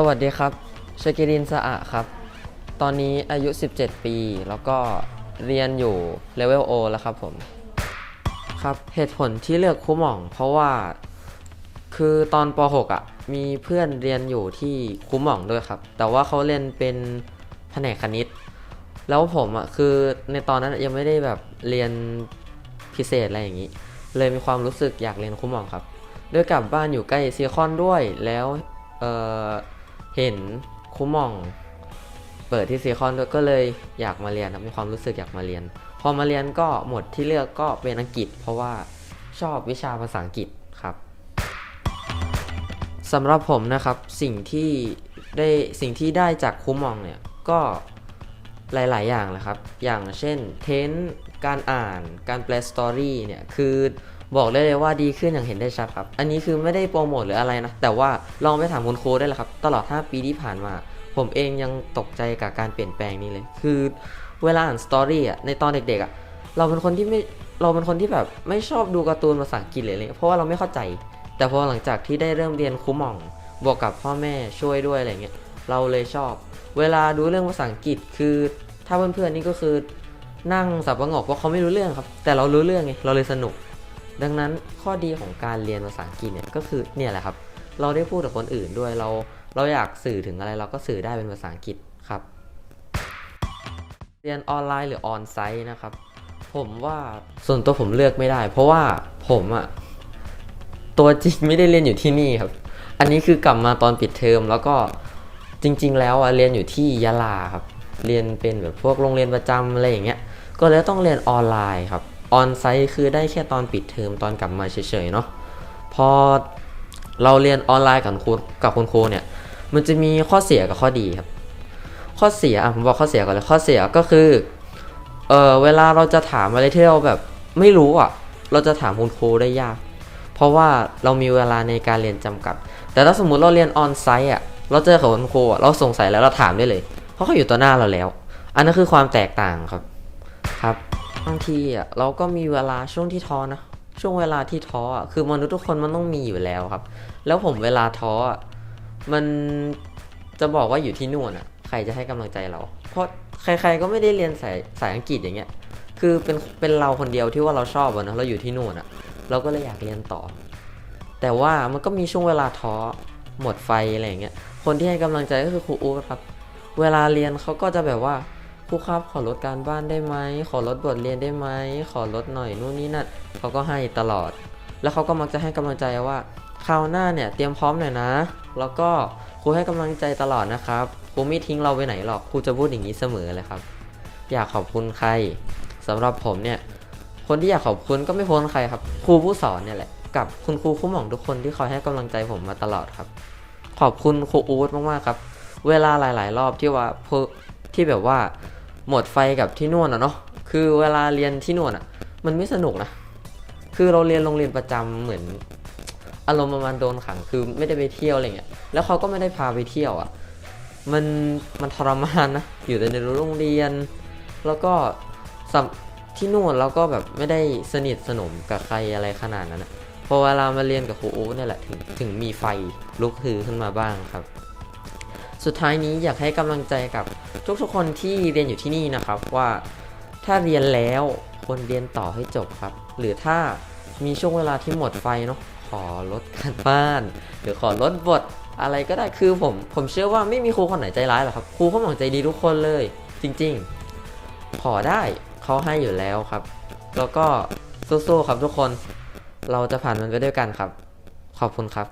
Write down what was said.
สวัสดีครับชากิรินสะอะครับ ตอนนี้อายุ 17 ปี แล้วก็เรียนอยู่เลเวล O แล้วครับผม ครับ เหตุผลที่เลือกครูหม่อง เพราะว่า คือตอนป .6 อะ มีเพื่อนเรียนอยู่ที่ครูหม่องด้วยครับ แต่ว่าเขาเรียนเป็นแผนกคณิต แล้วผมอะ คือในตอนนั้นยังไม่ได้แบบเรียนพิเศษอะไรอย่างนี้ เลยมีความรู้สึกอยากเรียนครูหม่องครับ ด้วยกลับบ้านอยู่ใกล้ซีคอนด้วย แล้ว เอ่อ เห็นครูหม่อง เปิดที่ซีคอนก็เลยอยากมาเรียนมีความรู้สึกอยากมาเรียน พอมาเรียนก็หมดที่เลือกก็เป็นอังกฤษ เพราะว่าชอบวิชาภาษาอังกฤษครับสำหรับผมนะครับสิ่งที่ได้สิ่งที่ได้จากครูหม่องเนี่ยก็หลาย ๆ อย่างเลยครับ อย่างเช่นเทนการอ่าน การแปลสตอรี่เนี่ย คือ บอกได้เลยว่าดีขึ้นอย่างเห็นได้ชัดครับ อันนี้คือไม่ได้โปรโมทหรืออะไรนะ แต่ว่าลองไปถามคุณครูได้เลยครับ ตลอด 5 ปีที่ผ่านมา ผมเองยังตกใจกับการเปลี่ยนแปลงนี้เลย คือเวลาอ่านสตอรี่อะ ในตอนเด็กๆอะ เราเป็นคนที่ไม่ เราเป็นคนที่แบบไม่ชอบดูการ์ตูนภาษาอังกฤษเลย เพราะว่าเราไม่เข้าใจ แต่พอหลังจากที่ได้เริ่มเรียนครูหม่อง บวกกับพ่อแม่ช่วยด้วยอะไรเงี้ย เราเลยชอบ เวลาดูเรื่องภาษาอังกฤษ คือ ถ้าเพื่อนๆนี่ก็คือนั่งสับประงกเพราะเขาไม่รู้เรื่องครับ แต่เรารู้เรื่องไง เราเลยสนุก ดังนั้นข้อดีของการเรียนภาษาอังกฤษเนี่ยก็คือเนี่ยแหละครับ เราได้พูดกับคนอื่นด้วยเรา เราอยากสื่อถึงอะไรเราก็สื่อได้เป็นภาษาอังกฤษครับ เรียนออนไลน์หรือออนไซต์นะครับ ผมว่าส่วนตัวผมเลือกไม่ได้ เพราะว่าผมอะตัวจริงไม่ได้เรียนอยู่ที่นี่ครับ อันนี้คือกลับมาตอนปิดเทอมแล้วก็จริง ๆ แล้วอะเรียนอยู่ที่ยะลาครับ เรียนเป็นแบบพวกโรงเรียนประจำอะไรอย่างเงี้ยก็เลยต้องเรียนออนไลน์ครับ ออนไซต์คือได้แค่ตอนปิดเทอมตอนกลับมาเฉยๆเนาะพอเราเรียนออนไลน์กับครูกับคุณครูเนี่ย มันจะมีข้อเสียกับข้อดีครับ ข้อเสียอะผมบอกข้อเสียก่อนเลยข้อเสียก็คือเออเวลาเราจะถามอะไรที่เราแบบไม่รู้อะ เราจะถามคุณครูได้ยาก เพราะว่าเรามีเวลาในการเรียนจำกัด แต่ถ้าสมมุติเราเรียนออนไซต์อะเราเจอกับคุณครูอะเราสงสัยแล้วเราถามได้เลย เพราะเขาอยู่ต่อหน้าเราแล้ว อันนั้นคือความแตกต่างครับางทีอะเราก็มีเวลาช่วงที่ท้อนะช่วงเวลาที่ท้ออะคือมนุษย์ทุกคนมันต้องมีอยู่แล้วครับ แล้วผมเวลาท้ออะมันจะบอกว่าอยู่ที่นู่นอะ ใครจะให้กำลังใจเรา เพราะใคร ๆก็ไม่ได้เรียนสายสายอังกฤษอย่างเงี้ย คือเป็นเป็นเราคนเดียวที่ว่าเราชอบอะนะเราอยู่ที่นู่นอะเราก็เลยอยากเรียนต่อ แต่ว่ามันก็มีช่วงเวลาท้อหมดไฟอะไรอย่างเงี้ยคนที่ให้กำลังใจก็คือครูอู๊ดครับ เวลาเรียนเขาก็จะแบบว่า ครูครับขอลดการบ้านได้ไหม ขอลดบทเรียนได้ไหม ขอลดหน่อยนู่นนี่นั่นเขาก็ให้ตลอด แล้วเขาก็มักจะให้กำลังใจว่าคราวหน้าเนี่ยเตรียมพร้อมหน่อยนะ แล้วก็ครูให้กำลังใจตลอดนะครับครูไม่ทิ้งเราไปไหนหรอกครูจะพูดอย่างนี้เสมอเลยครับ อยากขอบคุณใครสำหรับผมเนี่ยคนที่อยากขอบคุณก็ไม่พ้นใครครับครูผู้สอนเนี่ยแหละกับคุณครูคู่หม่องทุกคนที่คอยให้กำลังใจผมมาตลอดครับ ขอบคุณครูอู๊ดมากๆครับ เวลาหลาย ๆ รอบที่ว่าที่แบบว่า หมดไฟกับที่นู่นอะเนาะคือเวลาเรียนที่นู่นอะมันไม่สนุกนะคือเราเรียนโรงเรียนประจำเหมือน อารมณ์ประมาณโดนขังคือไม่ได้ไปเที่ยวอะไรเงี้ยแล้วเขาก็ไม่ได้พาไปเที่ยวอะ่ะมันมันทรมานนะอยู่แต่ในโรงเรียน แล้วก็ที่นู่นเราก็แบบไม่ได้สนิทสนมกับใครอะไรขนาดนั้นอะพอเวลามาเรียนกับครูอู๊ดเนี่ยแหละถึงถึงมีไฟลุกฮือขึ้นมาบ้างครับ สุดท้ายนี้อยากให้กำลังใจกับ ทุกๆคนที่เรียนอยู่ที่นี่นะครับว่าถ้าเรียนแล้วควรเรียนต่อให้จบครับ หรือถ้ามีช่วงเวลาที่หมดไฟเนาะขอลดการบ้าน หรือขอลดบทอะไรก็ได้คือผมผมเชื่อว่าไม่มีครูคนไหนใจร้ายหรอกครับครูเขาหวังใจดีทุกคนเลย จริง ๆ ขอได้เขาให้อยู่แล้วครับ แล้วก็สู้ๆครับทุกคน เราจะผ่านมันไปด้วยกันครับ ขอบคุณครับ